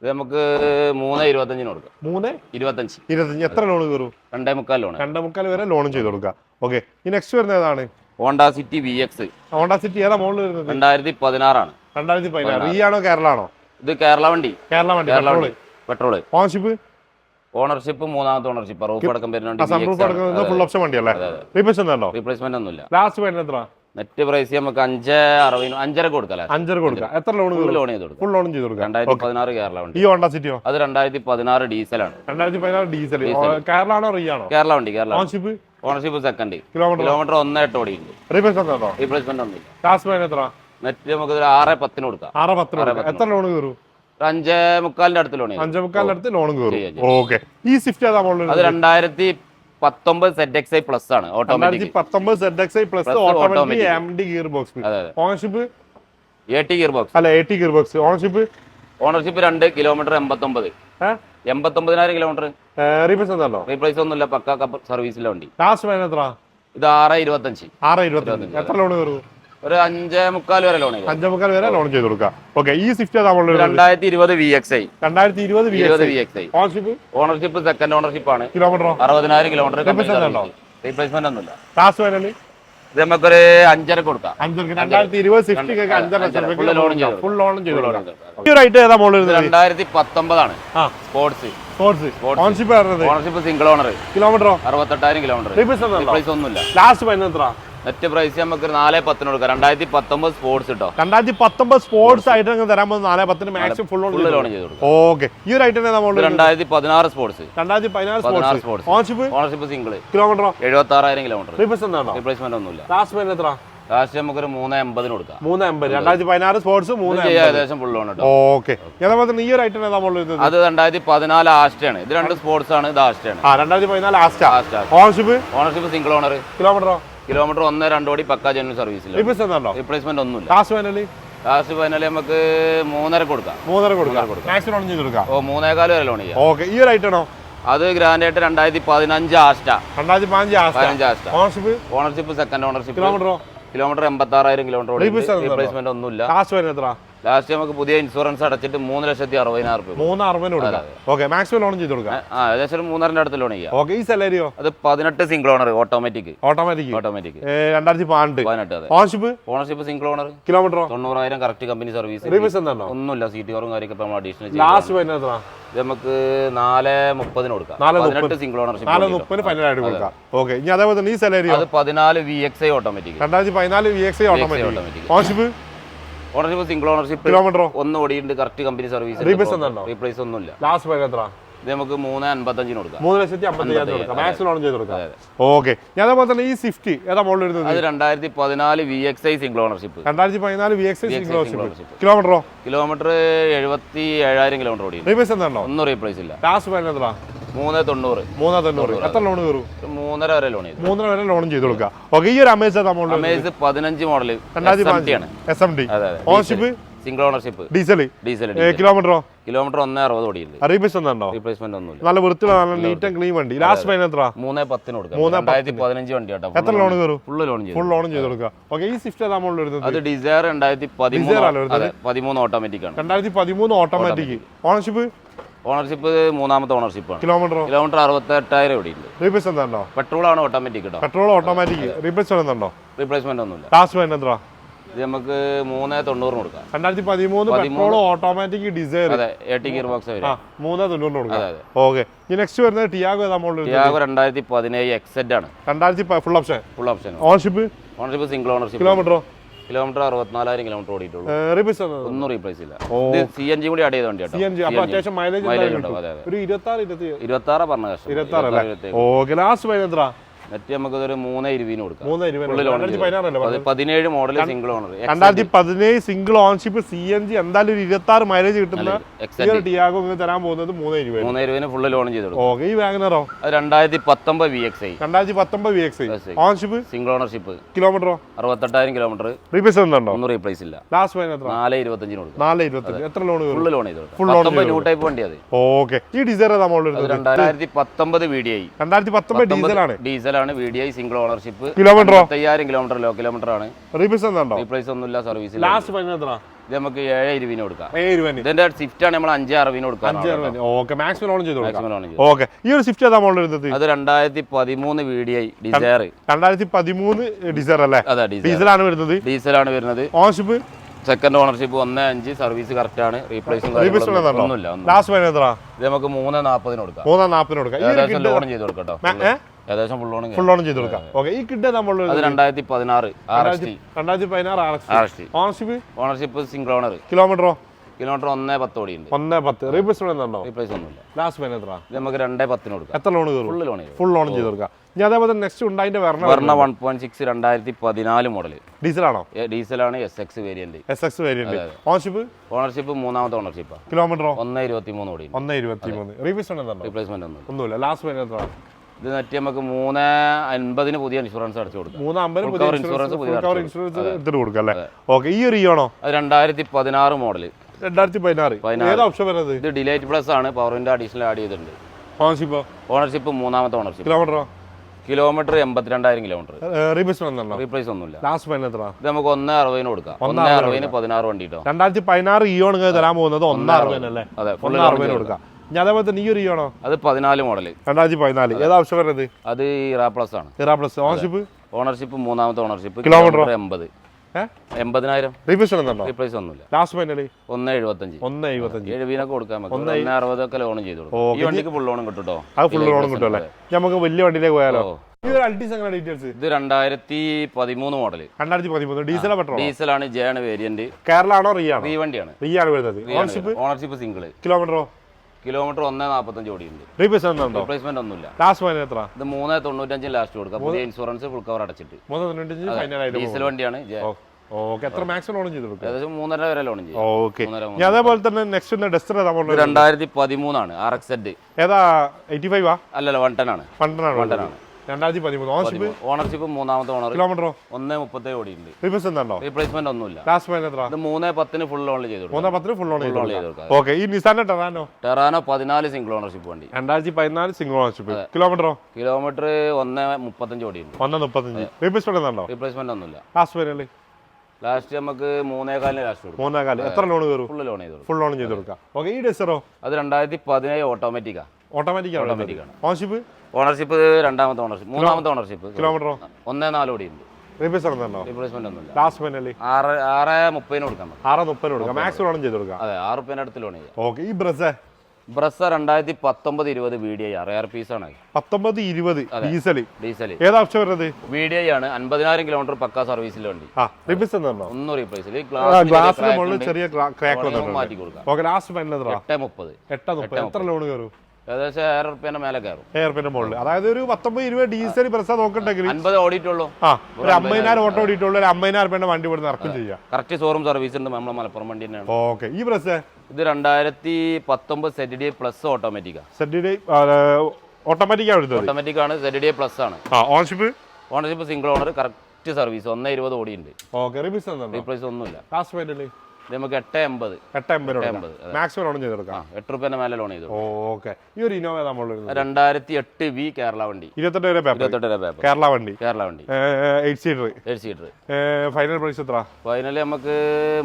Speaker 2: ഇത് നമുക്ക് മൂന്ന് ഇരുപത്തഞ്ചിന് കൊടുക്കാം.
Speaker 1: മൂന്ന്?
Speaker 2: ഇരുപത്തഞ്ച്.
Speaker 1: ഇരുപത്തഞ്ച്. എത്ര ലോൺ കയറും?
Speaker 2: രണ്ടേ മുക്കാൽ ലോൺ
Speaker 1: രണ്ടേ മുക്കാൽ വരെ ലോൺ ചെയ്ത് കൊടുക്കാം ഓക്കെ ഈ നെക്സ്റ്റ് വരുന്ന ഏതാണ്?
Speaker 2: Honda City V X
Speaker 1: Honda City ഏതാ മോഡൽ വരുന്നത്?
Speaker 2: രണ്ടായിരത്തി പതിനാറാണ്
Speaker 1: രണ്ടായിരത്തി പതിനാറ്. ഈ ആണോ കേരള ആണോ?
Speaker 2: ഇത് കേരള വണ്ടി.
Speaker 1: കേരള വണ്ടി
Speaker 2: കേരള
Speaker 1: പെട്രോൾ
Speaker 2: വണ്ടി. പെട്രോൾ
Speaker 1: ഓണർഷിപ്പ്
Speaker 2: ഓണർഷിപ്പ് മൂന്നാമത്തെ ഓണർഷിപ്പ് റൂഫ് അടക്കം
Speaker 1: വരുന്നുണ്ട് ഫുൾ ഓപ്ഷൻ വണ്ടിയല്ലേ? റീപ്ലേസ് ഉണ്ടോ?
Speaker 2: റീപ്ലേസ്മെന്റ് ഒന്നുമില്ല.
Speaker 1: ലാസ്റ്റ് വരുന്നത് എത്ര
Speaker 2: നെറ്റ് പ്രൈസ് നമുക്ക് അഞ്ച് അറുപതിന് അഞ്ചര കൊടുക്കാം
Speaker 1: അഞ്ചര കൊടുക്കാം. എത്ര ലോൺ
Speaker 2: ലോൺ ചെയ്ത്? കൊടുക്കാം.
Speaker 1: ഫുൾ ലോൺ ചെയ്ത് കൊടുക്കാം.
Speaker 2: രണ്ടായിരത്തി പതിനാറ് കേരള വണ്ടി.
Speaker 1: ഈ ഹോണ്ട സിറ്റിയോ?
Speaker 2: അത് രണ്ടായിരത്തി പതിനാറ് ഡീസലാണ്.
Speaker 1: രണ്ടായിരത്തി പതിനാറ് ഡീസൽ കേരള ആണോ റീ
Speaker 2: കേരള വണ്ടി Kerala
Speaker 1: ownership
Speaker 2: ownership second
Speaker 1: kilometre
Speaker 2: kilometre ഒന്ന് എട്ട് ഓടിയുണ്ട് റീപ്ലേസ്മെന്റ്
Speaker 1: എത്ര?
Speaker 2: നെറ്റ് നമുക്ക് ആറ് പത്തിന് കൊടുക്കാം.
Speaker 1: ആറ് പത്തിന് എത്ര ലോൺ കയറും?
Speaker 2: അഞ്ചേ മുക്കാലിന്റെ അടുത്ത് ലോൺ
Speaker 1: അഞ്ചേ മുക്കാലിന്റെ അടുത്ത് ലോൺ കയറും. ഓക്കെ ഈ സ്വിഫ്റ്റ്
Speaker 2: അത് രണ്ടായിരത്തി പത്തൊമ്പത് സെറ്റ് എക്സ് ഐ പ്ലസ് ആണ് ഓട്ടോമാറ്റിക്
Speaker 1: പത്തൊമ്പത് Z X I plus
Speaker 2: Plus
Speaker 1: automatic
Speaker 2: automatic.
Speaker 1: M D gearbox ownership
Speaker 2: A T gearbox
Speaker 1: അല്ല A T gearbox ownership
Speaker 2: ownership രണ്ട് കിലോമീറ്റർ എൺപത്തൊമ്പത്. എൺപത്തൊമ്പതിനായിരം കിലോമീറ്റർ
Speaker 1: റീപ്ലേസ് ഒന്നും
Speaker 2: റീപ്ലേസ് ഒന്നുമില്ല പക്ക സർവീസിലെ വണ്ടി.
Speaker 1: ലാസ്റ്റ് എത്ര
Speaker 2: ഇത് ആറ് ഇരുപത്തഞ്ച്
Speaker 1: ആറ് ഇരുപത്തഞ്ച് എത്ര ലോൺ കയറും
Speaker 2: ഒരു അഞ്ചേ മുക്കാൽ വരെ ലോൺ
Speaker 1: അഞ്ചേ മുക്കാൽ വരെ ലോൺ ചെയ്ത് കൊടുക്കാം. ഓക്കെ ഈ സ്വിഫ്റ്റ്
Speaker 2: രണ്ടായിരത്തി ഇരുപത് വി എക്സ് ഐ
Speaker 1: രണ്ടായിരത്തി ഇരുപത് V
Speaker 2: X I
Speaker 1: ownership
Speaker 2: ownership second ownership ആണ്.
Speaker 1: കിലോമീറ്ററോ
Speaker 2: അറുപതിനായിരം കിലോമീറ്റർ? റീപ്ലേസ്മെന്റ് ഒന്നുമില്ല.
Speaker 1: ലാസ്റ്റ് വരൽ
Speaker 2: ഇത് നമുക്കൊരു അഞ്ചര കൊടുക്കാം.
Speaker 1: രണ്ടായിരത്തി ഇരുപത് സ്വിഫ്റ്റ് അഞ്ചര
Speaker 2: അഞ്ചര.
Speaker 1: ലക്ഷം
Speaker 2: Full
Speaker 1: ഫുൾ
Speaker 2: ചെയ്ത്. രണ്ടായിരത്തി പത്തൊമ്പതാണ് സ്പോർട്സ് ഓണർഷിപ്പ് സിംഗിൾ ഓണർ
Speaker 1: കിലോമീറ്ററോ
Speaker 2: അറുപത്തെട്ടായിരം കിലോമീറ്റർ ഒന്നുമില്ല.
Speaker 1: ലാസ്റ്റ് പതിനെത്ര എത്ര?
Speaker 2: നെറ്റ് പ്രൈസ് നമുക്ക് നാല് പത്തിന് കൊടുക്കാം. രണ്ടായിരത്തി പത്തൊമ്പത് സ്പോർട്സ് കിട്ടോ
Speaker 1: രണ്ടായിരത്തി പത്തൊമ്പത് സ്പോർട്സ് ആയിട്ട് നിങ്ങൾക്ക് തരാൻ പോകുന്നത് നാല് പത്തിന് മാക്സിമം ഫുൾ
Speaker 2: ലോൺ ചെയ്ത് കൊടുക്കാം.
Speaker 1: ഓക്കെ ഈ ഒരു ഐറ്റം നമ്മൾ
Speaker 2: രണ്ടായിരത്തി പതിനാറ് സ്പോർട്സ്
Speaker 1: രണ്ടായിരത്തി പതിനാറ് sports ownership
Speaker 2: ownership single
Speaker 1: kilometre
Speaker 2: എഴുപത്തി ആറായിരം കിലോമീറ്റർ റീപ്ലേസ്മെന്റ് ഒന്നുമില്ല.
Speaker 1: ലാസ്റ്റ് എത്ര?
Speaker 2: ലാസ്റ്റ് നമുക്കൊരു മൂന്ന് എൺപതിന് കൊടുക്കാം.
Speaker 1: മൂന്ന് എൺപത് രണ്ടായിരത്തി പതിനാറ് സ്പോർട്സ് മൂന്ന്
Speaker 2: ഏകദേശം ഫുൾ ലോൺ
Speaker 1: ഓക്കെ ഈ ഒരു ഐറ്റം
Speaker 2: അത് രണ്ടായിരത്തി പതിനാല് ആസ്റ്റയാണ്. ഇത് രണ്ട് സ്പോർട്സ് ആണ് ഇത് ആസ്റ്റയാണ്.
Speaker 1: ആ രണ്ടായിരത്തി പതിനാല് Asta. Ownership
Speaker 2: ownership single owner
Speaker 1: കിലോമീറ്ററോ
Speaker 2: kilometre ഒന്ന് രണ്ടു കോടി പക്കാ ജെന്യൻ സർവീസിൽ റിപ്ലേസ്മെന്റ് ഒന്നുമില്ല.
Speaker 1: ലാസ്റ്റ് ഫൈനലി
Speaker 2: ലാസ്റ്റ് ഫൈനൽ നമുക്ക് മൂന്നര കൊടുക്കാം.
Speaker 1: മൂന്നര കൊടുക്കാം. മാക്സിമം ഓൺ ചെയ്ത് കൊടുക്കാം.
Speaker 2: ഓ മൂന്നേകാൽ വരെ ലോൺ ചെയ്യാം.
Speaker 1: ഓക്കെ ഈ ഒരു ഐറ്റം ആണോ?
Speaker 2: അത് ഗ്രാൻഡ് ആയിട്ട് രണ്ടായിരത്തി പതിനഞ്ച് ആസ്റ്റ.
Speaker 1: രണ്ടായിരത്തി പതിനഞ്ച് ആസ്റ്റ?
Speaker 2: പതിനഞ്ച് ഓണർഷിപ്പ് സെക്കൻഡ് ഓണർഷിപ്പ്
Speaker 1: കിലോമീറ്ററോ
Speaker 2: കിലോമീറ്റർ എൺപത്തി ആറായിരം കിലോമീറ്റർ? റീപ്ലേസ്മെന്റ് ഒന്നുമില്ല.
Speaker 1: ലാസ്റ്റ് ഫൈനൽ എത്ര
Speaker 2: ലാസ്റ്റ് നമുക്ക് പുതിയ ഇൻഷുറൻസ് അടച്ചിട്ട് മൂന്ന് ലക്ഷത്തി അറുപതിനായിരം രൂപ
Speaker 1: മൂന്ന് അറുപതിന് കൊടുക്കാം. ഓക്കെ മാക്സിമം ലോൺ ചെയ്ത് കൊടുക്കാം.
Speaker 2: ആ ഏകദേശം ഒരു മൂന്നരന്റെ അടുത്ത് ലോൺ ചെയ്യാം.
Speaker 1: ഓക്കെ ഈ സാലറിയോ
Speaker 2: അത് പതിനെട്ട് single owner automatic
Speaker 1: automatic
Speaker 2: automatic
Speaker 1: രണ്ടായിരത്തി പന്ത്രണ്ട്
Speaker 2: പതിനെട്ട് അതെ.
Speaker 1: ഓൺഷിപ്പ്
Speaker 2: ഓണർഷിപ്പ് സിംഗിൾ ഓണർ
Speaker 1: കിലോമീറ്ററോ
Speaker 2: തൊണ്ണൂറായിരം കറക്റ്റ് കമ്പനി സർവീസ്
Speaker 1: സർവീസ് എന്താണോ
Speaker 2: ഒന്നുമില്ല സീറ്റ് കവറും കാര്യമൊക്കെ നമ്മൾ അഡീഷണൽ
Speaker 1: ലാസ്റ്റ്
Speaker 2: ഇത് നമുക്ക് നാല് മുപ്പതിന് കൊടുക്കാം. പതിനെട്ട് സിംഗിൾ ഓണർഷിപ്പ്
Speaker 1: നാല് മുപ്പതിന് ഫൈനൽ ആയിട്ട് കൊടുക്കാം. ഓക്കെ ഇനി അതേപോലെ തന്നെ ഈ സാലറിയോ
Speaker 2: അത് പതിനാല് വി എക്സ് ഐ ഓട്ടോമാറ്റിക്
Speaker 1: രണ്ടായിരത്തി പതിനാല് V X I
Speaker 2: automatic
Speaker 1: ownership
Speaker 2: ownership single ownership
Speaker 1: കിലോമീറ്ററോ
Speaker 2: ഒന്ന് ഓടിയുണ്ട് കറക്റ്റ് കമ്പനി സർവീസ്
Speaker 1: റീപ്ലേസ് ഒന്നുണ്ടോ?
Speaker 2: റീപ്ലേസ് ഒന്നുമില്ല.
Speaker 1: ലാസ്റ്റ് വരുന്നത് എത്ര
Speaker 2: ഇത് നമുക്ക് മൂന്ന് അൻപത്തഞ്ചിന് കൊടുക്കാം.
Speaker 1: മൂന്ന് ലക്ഷത്തി അമ്പത്തി അയ്യായിരം കൊടുക്കാം. മാക്സിമം ലോൺ ചെയ്ത് കൊടുക്കാം. ഓക്കെ ഞാൻ അതേപോലെ തന്നെ ഈ സ്വിഫ്റ്റ് ഏതാ മോഡൽ വരുന്നത്
Speaker 2: അത് രണ്ടായിരത്തി പതിനാല് V X I single ownership
Speaker 1: രണ്ടായിരത്തി പതിനാല് വി എക്സ്
Speaker 2: single ownership.
Speaker 1: കിലോമീറ്ററോ
Speaker 2: കിലോമീറ്റർ എഴുപത്തി ഏഴായിരം കിലോമീറ്റർ ഓടിയുണ്ട്
Speaker 1: റീപ്ലേസ് എന്താണോ
Speaker 2: ഒന്നും റീപ്ലേസ് ഇല്ല.
Speaker 1: ലാസ്റ്റ് വരുന്നത് എത്ര
Speaker 2: മൂന്ന് തൊണ്ണൂറ്.
Speaker 1: മൂന്നാ തൊണ്ണൂറ്. എത്ര ലോൺ കയറും?
Speaker 2: മൂന്നര വരെ ലോൺ
Speaker 1: മൂന്നര വരെ ലോൺ ചെയ്ത് കൊടുക്കുക. ഓക്കെ ഈ ഒരു അമേസ് മോളിൽ
Speaker 2: അമേസ് പതിനഞ്ച് മോഡൽ
Speaker 1: രണ്ടായിരത്തി S M D ownership
Speaker 2: single ownership
Speaker 1: diesel
Speaker 2: diesel
Speaker 1: കിലോമീറ്ററോ
Speaker 2: kilometre ഒന്നേ അറുപത് ഓടിയുണ്ട്
Speaker 1: റീപ്ലേസ്മെന്റ് ഉണ്ടോ?
Speaker 2: റീപ്ലേസ്മെന്റ് ഒന്നും
Speaker 1: നല്ല വൃത്തിയുള്ള നല്ല നീറ്റ് ആൻഡ് ക്ലീൻ വണ്ടി. ലാസ്റ്റ് ഫൈൻ എത്ര
Speaker 2: മൂന്നേ പത്തിന് കൊടുക്കാം.
Speaker 1: മൂന്നേ
Speaker 2: രണ്ടായിരത്തി പതിനഞ്ച് വണ്ടി കേട്ടോ.
Speaker 1: എത്ര ലോൺ കയറും?
Speaker 2: ഫുൾ ലോൺ ചെയ്തു.
Speaker 1: ഫുൾ ലോൺ ചെയ്ത് കൊടുക്കുക. ഓക്കെ ഈ സ്വിഫ്റ്റ് മോഡൽ വരുന്നത്?
Speaker 2: അത് ഡിസയർ രണ്ടായിരത്തി? പതിമൂന്ന്. ഓട്ടോമാറ്റിക് ആണ്.
Speaker 1: രണ്ടായിരത്തി പതിമൂന്ന് ഓട്ടോമാറ്റിക് ഓണർഷിപ്പ്
Speaker 2: ഓണർഷിപ്പ് മൂന്നാമത്തെ ഓണർഷിപ്പ്
Speaker 1: കിലോമീറ്റർ
Speaker 2: കിലോമീറ്റർ അറുപത്തെട്ടായിരം ഓടിയുണ്ട്
Speaker 1: റീപ്ലേസ് എന്താണോ
Speaker 2: പെട്രോൾ ആണ് ഓട്ടോമാറ്റിക് കേട്ടോ.
Speaker 1: പെട്രോൾ ഓട്ടോമാറ്റിക് റീപ്ലേസ് ഉണ്ടോ?
Speaker 2: റീപ്ലേസ്മെന്റ് ഒന്നുമില്ല.
Speaker 1: ലാസ്റ്റ് വേണ്ട എത്ര
Speaker 2: ഇത് നമുക്ക് മൂന്ന് തൊണ്ണൂറിന് കൊടുക്കാം.
Speaker 1: രണ്ടായിരത്തി പതിമൂന്ന്. പെട്രോൾ ഓട്ടോമാറ്റിക് ഡിസൈർ
Speaker 2: അതെ എട്ടി ഗിയർ ബോക്സ് വരും.
Speaker 1: മൂന്ന് തൊണ്ണൂറിന് കൊടുക്കാം. ഓക്കെ ഇനി നെക്സ്റ്റ് വരുന്നത് ടിയാഗോ ഏതാ മോഡൽ
Speaker 2: ടിയാഗോ രണ്ടായിരത്തി പതിനേഴ് എക്സെറ്റ് ആണ്.
Speaker 1: രണ്ടായിരത്തി full option
Speaker 2: full option
Speaker 1: ownership
Speaker 2: ownership single ownership
Speaker 1: കിലോമീറ്ററോ
Speaker 2: കിലോമീറ്റർ അറുപത്തിനാലായിരം കിലോമീറ്റർ ഓടിയിട്ടുള്ളൂ.
Speaker 1: റീപ്ലേസ്
Speaker 2: ഒന്നും റീപ്ലേസ് ഇല്ല. സി എൻ ജി കൂടി ആഡ് ചെയ്ത വണ്ടിയാണ്
Speaker 1: സി എൻ ജി അപ്പൊ അത്യാവശ്യം മൈലേജ്
Speaker 2: മൈലേജ് ഉണ്ടാവും അതെ അതെ.
Speaker 1: ഒരു ഇരുപത്തി ആറ് ഇരുപത്തി
Speaker 2: ഇരുപത്തി ആറ് പറഞ്ഞ കഷ്ടം
Speaker 1: ഇരുപത്തി ആറ് ഓക്കെ ലാസ്റ്റ് എത്ര
Speaker 2: നെറ്റ് നമുക്ക് ഒരു മൂന്ന് ഇരുപതിന് കൊടുക്കാം. പതിനേഴ് മോഡൽ സിംഗിൾ ഓണർ
Speaker 1: രണ്ടായിരത്തി പതിനേഴ് single ownership C N G എന്തായാലും ഒരു ഇരുപത്തി ആറ് മൈലേജ് കിട്ടുന്ന ടിയാഗോ തരാൻ പോകുന്നത് മൂന്ന് ഇരുപത്
Speaker 2: മൂന്ന് ഇരുപതിന് ഫുള്ള് ലോൺ ചെയ്ത് കൊടുക്കും.
Speaker 1: ഈ വാഗനറോ
Speaker 2: രണ്ടായിരത്തി പത്തൊമ്പത് വി എക്സ് ഐ
Speaker 1: രണ്ടായിരത്തി പത്തൊമ്പത് V X
Speaker 2: I.
Speaker 1: Ownership
Speaker 2: single ownership
Speaker 1: കിലോമീറ്ററോ
Speaker 2: അറുപത്തെട്ടായിരം കിലോമീറ്റർ
Speaker 1: റീപ്ലേസ് ഉണ്ടോ
Speaker 2: ഒന്നും റീപ്ലേസ് ഇല്ല.
Speaker 1: ലാസ്റ്റ്
Speaker 2: നാല് ഇരുപത്തഞ്ചിന് കൊടുക്കും.
Speaker 1: നാല് ഇരുപത്തഞ്ച്. എത്ര ലോൺ
Speaker 2: ഫുള്ള് ലോൺ ചെയ്ത് ഫുൾ
Speaker 1: ചെയ്ത്
Speaker 2: ന്യൂ ടൈപ്പ് വണ്ടി അത്.
Speaker 1: ഓക്കെ ഈ ഡീസൽ
Speaker 2: രണ്ടായിരത്തി പത്തൊമ്പത് വി ഡി ഐ
Speaker 1: രണ്ടായിരത്തി പത്തൊമ്പത് ഡീസലാണ്
Speaker 2: ഡീസലാണ് V D I single ownership
Speaker 1: kilometre
Speaker 2: അയ്യായിരം കിലോമീറ്റർ ലോ കിലോമീറ്റർ ആണ്
Speaker 1: റീപ്ലേസ് ഉണ്ടോ
Speaker 2: റീപ്ലേസ് ഒന്നുമില്ല സർവീസിൽ
Speaker 1: ലാസ്റ്റ്
Speaker 2: ഇത് നമുക്ക് ഏഴ് ഇരുപതിന് കൊടുക്കാം. ഇതിന്റെ സ്വിഫ്റ്റ് ആണ് നമ്മൾ അഞ്ച് അറുപതിന് കൊടുക്കാം
Speaker 1: ഓക്കെ മാക്സിമം ലോൺ ചെയ്തു കൊടുക്കാം
Speaker 2: മാക്സിമം ലോൺ ചെയ്ത്.
Speaker 1: ഓക്കെ. ഈ ഒരു സ്വിഫ്റ്റ് ഏതാ മോഡൽ
Speaker 2: അത് രണ്ടായിരത്തി പതിമൂന്ന് വി ഡി ഐ ഡിസയർ
Speaker 1: രണ്ടായിരത്തി പതിമൂന്ന് ഡിസൈർ അല്ലേ?
Speaker 2: അതെ ഡീസൽ
Speaker 1: ആണ് വരുന്നത്.
Speaker 2: ഡീസലാണ് വരുന്നത്.
Speaker 1: ഓണർഷിപ്പ്
Speaker 2: സെക്കൻഡ് ഓണർഷിപ്പ് ഒന്ന് അഞ്ച് സർവീസ് കറക്റ്റ് ആണ്. റീപ്ലേസും ഒന്നുമില്ല
Speaker 1: ലാസ്റ്റ്
Speaker 2: ഇത് നമുക്ക് മൂന്ന് നാൽപ്പതിന് കൊടുക്കാം.
Speaker 1: മൂന്ന് നാൽപ്പതിന് കൊടുക്കാം.
Speaker 2: ലോൺ ചെയ്ത് കൊടുക്കട്ടോ ഏകദേശം ഫുൾ ലോൺ
Speaker 1: ഫുൾ ഓൺ ചെയ്ത് കൊടുക്കാം ഓക്കെ ഈ കിഡ് നമ്മൾ
Speaker 2: രണ്ടായിരത്തി പതിനാറ്
Speaker 1: രണ്ടായിരത്തി പതിനാറ് ഓൺഷിപ്പ്
Speaker 2: ഓണർഷിപ്പ് സിംഗിൾ ഓണർ
Speaker 1: കിലോമീറ്ററോ
Speaker 2: കിലോമീറ്റർ ഒന്നേ പത്ത് ഓടിയുണ്ട്
Speaker 1: ഒന്നേ പത്ത്. റീപ്ലേസ് ഉണ്ടോ
Speaker 2: റീപ്ലേസ് ഒന്നുമില്ല.
Speaker 1: ലാസ്റ്റ് എത്ര
Speaker 2: നമുക്ക് രണ്ടേ പത്തിന് കൊടുക്കാം.
Speaker 1: എത്ര loan
Speaker 2: full loan
Speaker 1: full loan ചെയ്ത് കൊടുക്കാം. ഞാൻ അതേപോലെ നെക്സ്റ്റ് ഉണ്ടായിന്റെ വരണം
Speaker 2: വർണ വൺ പോയിന്റ് സിക്സ് രണ്ടായിരത്തി പതിനാല് മോഡൽ
Speaker 1: ഡീസലാണോ
Speaker 2: ഡീസലാണ് S X variant
Speaker 1: S X variant ownership
Speaker 2: ownership മൂന്നാമത്തെ ഓണർഷിപ്പാണ്
Speaker 1: കിലോമീറ്ററോ
Speaker 2: ഒന്നേ ഇരുപത്തി മൂന്ന് ഓടി
Speaker 1: ഒന്നേ ഇരുപത്തി മൂന്ന്
Speaker 2: റീപ്ലേസ്മെന്റ് ഒന്നും
Speaker 1: ഒന്നുമില്ല. ലാസ്റ്റ് ഫൈൻ എത്ര
Speaker 2: ഇത് നെറ്റ് നമുക്ക് മൂന്ന് അൻപതിന് പുതിയ ഇൻഷുറൻസ് അടച്ചു കൊടുക്കും.
Speaker 1: മൂന്ന് അമ്പത് പുതിയ ഇൻഷുറൻസ്
Speaker 2: പുതിയ
Speaker 1: കവർ ഇൻഷുറൻസ് എടുത്തിട്ട് കൊടുക്കാം. അല്ലേ? ഓക്കെ ഈ ഒരു ഇയാണോ
Speaker 2: അത് രണ്ടായിരത്തി പതിനാറ് മോഡൽ
Speaker 1: രണ്ടായിരത്തി പതിനാറ്.
Speaker 2: പതിനാറ്.
Speaker 1: ഏതാ ഓപ്ഷൻ വരുന്നത്?
Speaker 2: ഇത് ഡിലൈറ്റ് പ്ലസ് ആണ്. പവറിന്റെ അഡീഷണൽ ആഡ് ചെയ്തിട്ടുണ്ട്. ഓണർഷിപ്പ് മൂന്നാമത്തെ ഓണർഷിപ്പ്
Speaker 1: കിലോമീറ്ററോ
Speaker 2: കിലോമീറ്റർ എൺപത്തിരണ്ടായിരം കിലോമീറ്റർ
Speaker 1: റീപ്ലേസ്
Speaker 2: ഒന്നുമില്ല.
Speaker 1: ലാസ്റ്റ് ഫൈൻ എത്ര?
Speaker 2: ഇത് നമുക്ക് ഒന്ന് അറുപതിന് കൊടുക്കാം. ഒന്ന് അറുപതിന് പതിനാറ് വണ്ടി
Speaker 1: രണ്ടായിരത്തി പതിനാറ് ഇയോൺ നിങ്ങൾക്ക് തരാൻ പോകുന്നത് ഒന്ന് അറുപതിനല്ലേ
Speaker 2: അതെ ഫുൾ
Speaker 1: അറുപതിന് കൊടുക്കാം. ഇനി അതേപോലെ തന്നെ ഈ ഒരു
Speaker 2: അത് പതിനാല് മോഡൽ
Speaker 1: രണ്ടായിരത്തി പതിനാല്. ഏതാ ആവശ്യം വരുന്നത്?
Speaker 2: അത് ഇറാ പ്ലസ് ആണ്.
Speaker 1: ഇറാ പ്ലസ് ഓണർഷിപ്പ്
Speaker 2: ഓണർഷിപ്പ് മൂന്നാമത്തെ ഓണർഷിപ്പ്
Speaker 1: കിലോമീറ്റർ?
Speaker 2: എൺപത്. എൺപതിനായിരം. റീപ്ലേസ് ഒന്നുമില്ല.
Speaker 1: ലാസ്റ്റ് ഫൈനൽ
Speaker 2: ഒന്ന് എഴുപത്തഞ്ച്.
Speaker 1: ഒന്ന് എഴുപത്തഞ്ച്.
Speaker 2: എഴുപതിനൊക്കെ കൊടുക്കാൻ പറ്റും. ഒന്ന് അറുപതൊക്കെ ലോൺ ചെയ്തു കൊടുക്കും. ഈ വണ്ടിക്ക് ഫുൾ ലോണും കിട്ടും
Speaker 1: അത് ഫുൾ ലോണും കിട്ടും അല്ലേ? നമുക്ക് വലിയ വണ്ടിയിലേക്ക് പോയാലോ?
Speaker 2: ഇത് രണ്ടായിരത്തി പതിമൂന്ന് മോഡൽ
Speaker 1: രണ്ടായിരത്തി പതിമൂന്ന്. ഡീസലോ പെട്രോൾ
Speaker 2: ഡീസലാണ് ജേണ് വേരിയന്റ്
Speaker 1: കേരള ആണോ റീ ആണ്
Speaker 2: ഈ വണ്ടിയാണ്.
Speaker 1: റീ ആണ് വരുന്നത്. ഓണർഷിപ്പ്
Speaker 2: ഓണർഷിപ്പ് സിംഗിൾ
Speaker 1: കിലോമീറ്ററോ
Speaker 2: കിലോമീറ്റർ ഒന്നേ നാൽപ്പത്തഞ്ച് ഓടിയുണ്ട്
Speaker 1: റീപ്ലേസ്മെന്റ് ഉണ്ടോ?
Speaker 2: റീപ്ലേസ്മെന്റ് ഒന്നുമില്ല.
Speaker 1: ലാസ്റ്റ് ഫൈനൽ എത്ര?
Speaker 2: ഇത് മൂന്നേ തൊണ്ണൂറ്റഞ്ച് ലാസ്റ്റ് കൊടുക്കാം പുതിയ ഇൻഷുറൻസ് ഫുൾ കവർ അടച്ചിട്ട്.
Speaker 1: മൂന്ന് തൊണ്ണൂറ്റഞ്ച്
Speaker 2: ഡീസൽ വണ്ടിയാണ്.
Speaker 1: ഓക്കെ. എത്ര മാക്സിമം ലോൺ ചെയ്ത് കൊടുക്കും
Speaker 2: ഏകദേശം മൂന്നര വരെ ലോൺ ചെയ്യും
Speaker 1: ഓക്കെ. ഇനി അതേപോലെ തന്നെ നെക്സ്റ്റ് ഡസ്റ്റർ
Speaker 2: രണ്ടായിരത്തി പതിമൂന്നാണ്. ആർ എക്സ് സെഡ്
Speaker 1: ഏതാ എയ്റ്റി ഫൈവ് ആ?
Speaker 2: അല്ലല്ല വൺ ടെൻ ആണ്.
Speaker 1: വൺ ടെൻ
Speaker 2: വണ്ടനാണ്.
Speaker 1: രണ്ടായിരത്തി പതിമൂന്ന്. ഓണർഷിപ്പ്
Speaker 2: ഓണർഷിപ്പ് മൂന്നാമത്തെ ഓണർ
Speaker 1: കിലോമീറ്ററോ
Speaker 2: ഒന്നേ മുപ്പത്തേഴ് ഓടിയുണ്ട്
Speaker 1: റീപ്ലേസ്മെന്റ് ഉണ്ടോ?
Speaker 2: റീപ്ലേസ്മെന്റ് ഒന്നുമില്ല.
Speaker 1: ലാസ്റ്റ് ഫൈനൽ എത്ര
Speaker 2: ഇത് മൂന്നേ പത്തിന് ഫുൾ ലോൺ ചെയ്ത്
Speaker 1: മൂന്നേ പത്തിന് ഫുൾ ലോൺ ചെയ്ത് ഓക്കെ ഈ നിസാന്റെ ടെറാനോ
Speaker 2: ടെറാനോ പതിനാല് സിംഗിൾ ഓണർഷിപ്പ് വണ്ടി.
Speaker 1: രണ്ടായിരത്തി പതിനാല് സിംഗിൾ ഓണർഷിപ്പ് കിലോമീറ്ററോ
Speaker 2: കിലോമീറ്റർ ഒന്നേ മുപ്പത്തഞ്ച് ഓടിയുണ്ട്
Speaker 1: ഒന്ന് മുപ്പത്തഞ്ച്. റീപ്ലേസ്മെന്റ് ഉണ്ടോ?
Speaker 2: റീപ്ലേസ്മെന്റ് ഒന്നുമില്ല.
Speaker 1: ലാസ്റ്റ് വരെ
Speaker 2: ലാസ്റ്റ് നമുക്ക് മൂന്നേകാലിന് ലാസ്റ്റ് കൊടുക്കും.
Speaker 1: മൂന്നേ കാൽ എത്ര ലോൺ കയറും?
Speaker 2: ഫുൾ ലോൺ ചെയ്തു
Speaker 1: ഫുൾ ലോൺ ചെയ്ത് കൊടുക്കാം ഓക്കെ ഈ ഡെസറോ
Speaker 2: അത് രണ്ടായിരത്തി പതിനേഴ് ഓട്ടോമാറ്റിക്കാ
Speaker 1: ഓട്ടോമാറ്റിക് ആണ്.
Speaker 2: Automatic ആണ്.
Speaker 1: ഓൺഷിപ്പ്
Speaker 2: ഓണർഷിപ്പ് രണ്ടാമത്തെ ഓണർഷിപ്പ് മൂന്നാമത്തെ ഓണർഷിപ്പ്
Speaker 1: കിലോമീറ്ററോ
Speaker 2: ഒന്നേ നാല്
Speaker 1: കോടി ഉണ്ട്
Speaker 2: റീപ്ലേസ്മെന്റ് ഒന്നുമില്ല.
Speaker 1: ലാസ്റ്റ് ഫൈനൽ
Speaker 2: ആറ് ആറ് മുപ്പതിന് കൊടുക്കാൻ പറ്റും.
Speaker 1: ആറ് മുപ്പതിന് കൊടുക്കാം. മാക്സ് ലോൺ ചെയ്ത് കൊടുക്കാം.
Speaker 2: അതെ ആറ് റുപ്യേന്റെ അടുത്ത് ലോൺ ചെയ്യാം.
Speaker 1: ഓക്കെ ഈ ബ്രസ്?
Speaker 2: ബ്രസ്സ രണ്ടായിരത്തി പത്തൊമ്പത് ഇരുപത് V D I R air പീസാണ്
Speaker 1: പത്തൊമ്പത് ഇരുപത് ഡീസൽ
Speaker 2: ഡീസൽ
Speaker 1: ഏതാ ഓപ്ഷൻ വരുന്നത്?
Speaker 2: വി ഡി ഐ ആണ്. അൻപതിനായിരം കിലോമീറ്റർ പക്കാ സർവീസിൽ വണ്ടി. ഒന്നും റീപ്ലേസ്
Speaker 1: ഗ്ലാസ് ചെറിയ
Speaker 2: മാറ്റി കൊടുക്കാം.
Speaker 1: ലാസ്റ്റ്
Speaker 2: മുപ്പത്.
Speaker 1: എട്ടാ മുപ്പത്. എത്ര ലോൺ കയറും?
Speaker 2: ഏകദേശം ഏഴര റുപ്യേന്റെ മേലെ കയറും.
Speaker 1: എയർപിന്റെ മുകളിൽ. അതായത് ഒരു പത്തൊമ്പത് ഇരുപത് ഡീസൽ പ്രസ നോക്കണ്ടെങ്കിൽ
Speaker 2: അൻപത് ഓടിയിട്ടുള്ളൂ.
Speaker 1: ആ ഒരു അമ്പതിനായിരം ഓട്ടോ ഓടിയിട്ടുള്ള ഒരു അമ്പതിനായിരം രൂപയുടെ വണ്ടി ഇവിടെ ഇറക്കും ചെയ്യാം.
Speaker 2: കറക്റ്റ് ഷോറൂം സർവീസ് ഉണ്ട് നമ്മളെ മലപ്പുറം വണ്ടി തന്നെയാണ്.
Speaker 1: ഓക്കെ. ഈ പ്രസ്?
Speaker 2: ഇത് രണ്ടായിരത്തി പത്തൊമ്പത് ഡി പ്ലസ് ഓട്ടോമാറ്റിക്കാണ്
Speaker 1: ഡി ഓട്ടോമാറ്റിക് ആണ്
Speaker 2: ഓട്ടോമാറ്റിക് ആണ് ഡി പ്ലസ് ആണ്.
Speaker 1: ആ ownership
Speaker 2: ownership single owner correct service ഒന്നേ ഇരുപത് ഓടിയുണ്ട്
Speaker 1: ഓക്കെ
Speaker 2: റിപ്ലേസ് ഒന്നുമില്ല. ഇത് നമുക്ക് എട്ട് എൺപത്.
Speaker 1: എട്ട്
Speaker 2: എൺപത്,
Speaker 1: മാക്സിമം ലോൺ ചെയ്തെടുക്കാം
Speaker 2: എട്ട് റുപ്യന്റെ മേലെ ലോൺ ചെയ്തു
Speaker 1: ഓക്കെ. ഈ ഒരു ഇനോവ നമ്മൾ
Speaker 2: രണ്ടായിരത്തി എട്ട് വി കേരള വണ്ടി.
Speaker 1: ഇരുപത്തെട്ട് വരെ
Speaker 2: ഇരുപത്തെട്ട് രൂപ പേപ്പർ
Speaker 1: കേരള വണ്ടി.
Speaker 2: കേരള വണ്ടി.
Speaker 1: Eight seater
Speaker 2: eight seater
Speaker 1: final price എത്ര?
Speaker 2: ഫൈനലി നമുക്ക്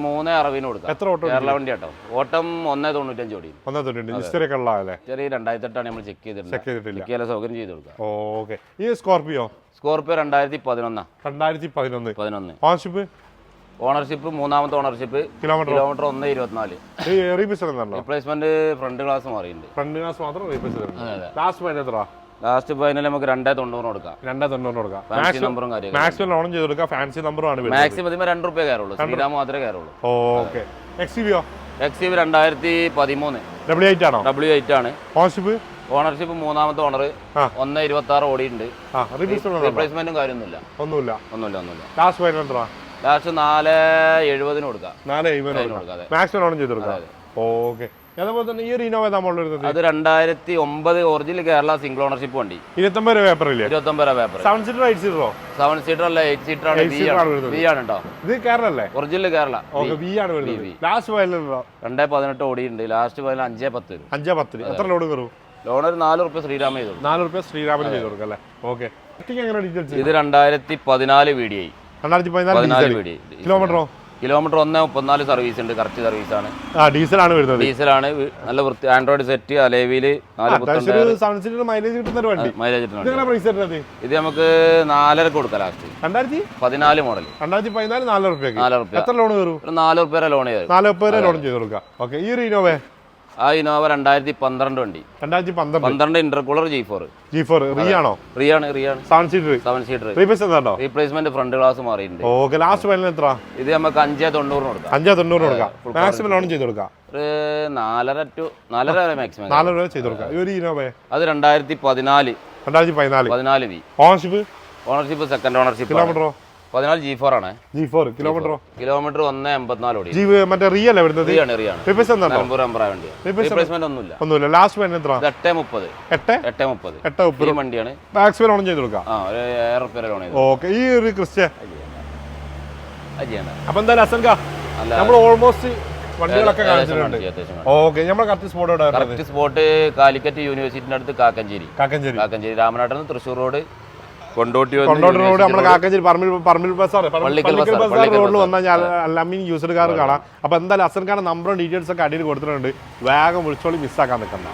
Speaker 2: മൂന്ന് അറുപതിന് കൊടുക്കാം.
Speaker 1: എത്ര ഓട്ടം
Speaker 2: കേരള വണ്ടി ആട്ടോ. ഓട്ടം ഒന്നേ തൊണ്ണൂറ്റഞ്ച് ഓടി
Speaker 1: ഒന്നേ തൊണ്ണൂറ്റി ഹിസ്റ്ററി ഒക്കെ
Speaker 2: ചെറിയ രണ്ടായിരത്തി എട്ടാണ് നമ്മൾ ചെക്ക് ചെയ്തിട്ടുണ്ട്
Speaker 1: ചെക്ക് ചെയ്തിട്ടില്ല.
Speaker 2: ചെക്ക് ചെയ്യാൻ സൗകര്യം ചെയ്ത് കൊടുക്കാം.
Speaker 1: ഓക്കെ. ഈ സ്കോർപിയോ
Speaker 2: സ്കോർപിയോ രണ്ടായിരത്തി പതിനൊന്നാ.
Speaker 1: രണ്ടായിരത്തി പതിനൊന്ന്.
Speaker 2: പതിനൊന്ന്.
Speaker 1: ഓൺഷിപ്പ്
Speaker 2: ഓണർഷിപ്പ് മൂന്നാമത്തെ ഓണർഷിപ്പ്
Speaker 1: കിലോമീറ്റർ.
Speaker 2: കിലോമീറ്റർ ഒന്ന് ഇരുപത്തിനാല്. റീപ്ലേസ്മെന്റ് ഫ്രണ്ട് ഗ്ലാസ് മാറിയിട്ടുണ്ട്.
Speaker 1: ഫ്രണ്ട് ഗ്ലാസ് മാത്രം റീപീസ് ലാസ്റ്റ് ഫൈനൽ എത്ര?
Speaker 2: ലാസ്റ്റ് ഫൈനൽ നമുക്ക് രണ്ടേ തൊണ്ണൂറ് കൊടുക്കാം.
Speaker 1: രണ്ടേ തൊണ്ണൂറ് കൊടുക്കാം.
Speaker 2: ഫാൻസി നമ്പറും കാര്യം
Speaker 1: മാക്സിമം ലോൺ ചെയ്ത് കൊടുക്കാം. ഫാൻസി നമ്പറാണ്
Speaker 2: മാക്സിമം ഇതിന് രണ്ട് റുപ്യ കയറുള്ളൂ. ശ്രീരാം മാത്രമേ കയറുള്ളൂ.
Speaker 1: ഓക്കെ എക്സിബിയോ
Speaker 2: എക്സ് യു? രണ്ടായിരത്തി പതിമൂന്ന്.
Speaker 1: ഡബ്ല്യു എയ്റ്റ് ആണോ?
Speaker 2: ഡബ്ല്യു എയ്റ്റ് ആണ്.
Speaker 1: ഓണർഷിപ്പ്
Speaker 2: ഓണർഷിപ്പ് മൂന്നാമത്തെ ഓണർ. ഒന്ന് ഇരുപത്തി ആറ്
Speaker 1: ഉണ്ടോ?
Speaker 2: റീപ്ലേസ്മെന്റും കാര്യമൊന്നുമില്ല.
Speaker 1: ഒന്നുമില്ല.
Speaker 2: ഒന്നുമില്ല ഒന്നുമില്ല.
Speaker 1: ലാസ്റ്റ് ഫൈനൽ എത്ര?
Speaker 2: ലാസ്റ്റ് നാല് എഴുപതിന് കൊടുക്കാം.
Speaker 1: നാല് എഴുപതിന്
Speaker 2: അതിന്
Speaker 1: കൊടുക്കാം. മാക്സിമം ചെയ്ത് ഓക്കെ. അതേപോലെ തന്നെ ഈ ഒരു ഇന്നോവ നമ്മൾ
Speaker 2: അത് രണ്ടായിരത്തി ഒമ്പത് ഒറിജിനൽ കേരള സിംഗിൾ ഓണർഷിപ്പ് വണ്ടി.
Speaker 1: ഇരുപത്തൊമ്പത് രൂപ പേപ്പർ ഇല്ലേ?
Speaker 2: ഇരുപത്തൊമ്പത് രൂപ പേപ്പർ
Speaker 1: സെവൻ സീറ്റർ എയ്റ്റ് സീറ്ററോ
Speaker 2: സെവൻ സീറ്റർ അല്ല എയ്റ്റ് സീറ്റർ ആണ് ബി
Speaker 1: ആണ്.
Speaker 2: ബി ആണ് കേട്ടോ
Speaker 1: ഇത് കേരള അല്ലേ?
Speaker 2: ഒറിജിനൽ കേരള.
Speaker 1: ഓക്കെ ബി ആണ് വരുന്നത് ലാസ്റ്റ് ഫൈനൽ
Speaker 2: രണ്ടേ പതിനെട്ട് ഓടിയുണ്ട് ലാസ്റ്റ് ഫൈനൽ അഞ്ചേ പത്ത്
Speaker 1: അഞ്ചേ പത്തിന് എത്ര ലോഡ് കയറും?
Speaker 2: ലോൺ ഒരു നാല് റുപ്യ ശ്രീരാമ ചെയ്തു
Speaker 1: നാല് റുപ്യ ശ്രീരാമന് ചെയ്ത് കൊടുക്കാം അല്ലേ? ഓക്കെ. എങ്ങനെ ഡീറ്റെയിൽസ്
Speaker 2: ഇത് രണ്ടായിരത്തി പതിനാല് വി ഡി ഐ
Speaker 1: രണ്ടായിരത്തി പതിനാല് കിലോമീറ്ററോ?
Speaker 2: കിലോമീറ്റർ ഒന്ന് മുപ്പത്തിനാല് സർവീസ് ഉണ്ട് കറക്റ്റ് സർവീസ് ആണ്.
Speaker 1: ആ ഡീസലാണ് വരുന്നത്.
Speaker 2: ഡീസലാണ് നല്ല വൃത്തി ആൻഡ്രോയിഡ് സെറ്റ്
Speaker 1: സീറ്റർ മൈലേജ് കിട്ടുന്ന വണ്ടി.
Speaker 2: മൈലേജ്
Speaker 1: ഇത് പ്രൈസ്
Speaker 2: നമുക്ക് നാലര കൊടുക്കാം ലാസ്റ്റ്
Speaker 1: രണ്ടായിരത്തി?
Speaker 2: പതിനാല് മോഡൽ
Speaker 1: രണ്ടായിരത്തി പതിനാല് നാല്
Speaker 2: റുപ്യ.
Speaker 1: എത്ര ലോൺ കയറും?
Speaker 2: നാല് റുപ്യ ലോൺ ചെയ്ത്
Speaker 1: നാല് മുപ്പത് ലോൺ ചെയ്ത് കൊടുക്കാം. ഓക്കെ ഈ ഒരു ഇനോവേ
Speaker 2: ആ ഇനോവ രണ്ടായിരത്തി പന്ത്രണ്ട് വണ്ടി.
Speaker 1: രണ്ടായിരത്തി പന്ത്രണ്ട്.
Speaker 2: പന്ത്രണ്ട് intercooler G four
Speaker 1: G four re ആണോ
Speaker 2: റിയാണ് റിയാണ്.
Speaker 1: Seven seater
Speaker 2: seven seater
Speaker 1: replacement
Speaker 2: replacement front glass മാറിയിട്ടുണ്ട്.
Speaker 1: ഓക്കെ ലാസ്റ്റ് ഫൈനൽ എത്ര?
Speaker 2: ഇത് നമുക്ക് അഞ്ചേ തൊണ്ണൂറിന് കൊടുക്കാം.
Speaker 1: അഞ്ചേ തൊണ്ണൂറ് കൊടുക്കാം. മാക്സിമം ലോൺ ചെയ്ത് കൊടുക്കാം.
Speaker 2: ഒരു നാലര ടു നാലര വരെ മാക്സിമം
Speaker 1: നാലര വരെ ചെയ്ത് കൊടുക്കാം. ഒരു ഇനോവ
Speaker 2: അത് രണ്ടായിരത്തി പതിനാല്.
Speaker 1: രണ്ടായിരത്തി പതിനാല്.
Speaker 2: പതിനാല് V.
Speaker 1: Ownership
Speaker 2: ownership second ownership
Speaker 1: കിലോമീറ്ററോ
Speaker 2: പതിനാല് ജി ഫോർ ആണ്.
Speaker 1: ജി ഫോർ കിലോമീറ്ററോ
Speaker 2: കിലോമീറ്റർ ഒന്ന് എൺപത്തിനാല് ഓടി
Speaker 1: മറ്റേ റിയൽ വരുന്നത്?
Speaker 2: റീപ്ലേസ്മെന്റ് ഒന്നുമില്ല.
Speaker 1: ഒന്നുമില്ല. ലാസ്റ്റ് ഫൈനൽ എത്ര?
Speaker 2: എട്ട് മുപ്പത്.
Speaker 1: എട്ട്?
Speaker 2: എട്ട് മുപ്പത്.
Speaker 1: എട്ട് മുപ്പത്.
Speaker 2: വണ്ടിയാണ്.
Speaker 1: മാക്സിമം ലോൺ ചെയ്ത് കൊടുക്കാം?
Speaker 2: ആ ഒരു ഏഴ് റുപ്യ ലോൺ ചെയ്തു.
Speaker 1: ഓക്കെ ഈ ഒരു
Speaker 2: ചെയ്യണ്ട
Speaker 1: അപ്പൊ എന്തായാലും അസൻക നമ്മൾ ഓൾമോസ്റ്റ് വണ്ടികളൊക്കെ കാണിച്ചിട്ടുണ്ട്. ഓക്കെ നമ്മൾ correct spot
Speaker 2: correct spot Calicut യൂണിവേഴ്സിറ്റിന്റെ അടുത്ത് കാക്കഞ്ചേരി.
Speaker 1: കാക്കഞ്ചേരി.
Speaker 2: കാക്കഞ്ചേരി രാമനാട്ടിൽ നിന്ന് തൃശ്ശൂർ റോഡ് കൊണ്ടോട്ടി
Speaker 1: കൊണ്ടോട്ട് റോഡ് നമ്മൾ
Speaker 2: road.
Speaker 1: കാക്കഞ്ചേരി പറമ്പിൽ പറമ്പിൽ ബസാർ
Speaker 2: പള്ളിക്കൽ
Speaker 1: പള്ളിക്കൽ
Speaker 2: ബസാർ,
Speaker 1: ബസാർ റോഡിൽ. വന്നാൽ അല്ലമീൻ യൂസർ കാർ കാണാം. അപ്പൊ എന്തായാലും അസൻ ഖാൻ നമ്പറും ഡീറ്റെയിൽസ് ഒക്കെ അടിയിൽ കൊടുത്തിട്ടുണ്ട്. വേഗം വിളിച്ചോളി മിസ്സാക്കാൻ നിൽക്കണ്ട.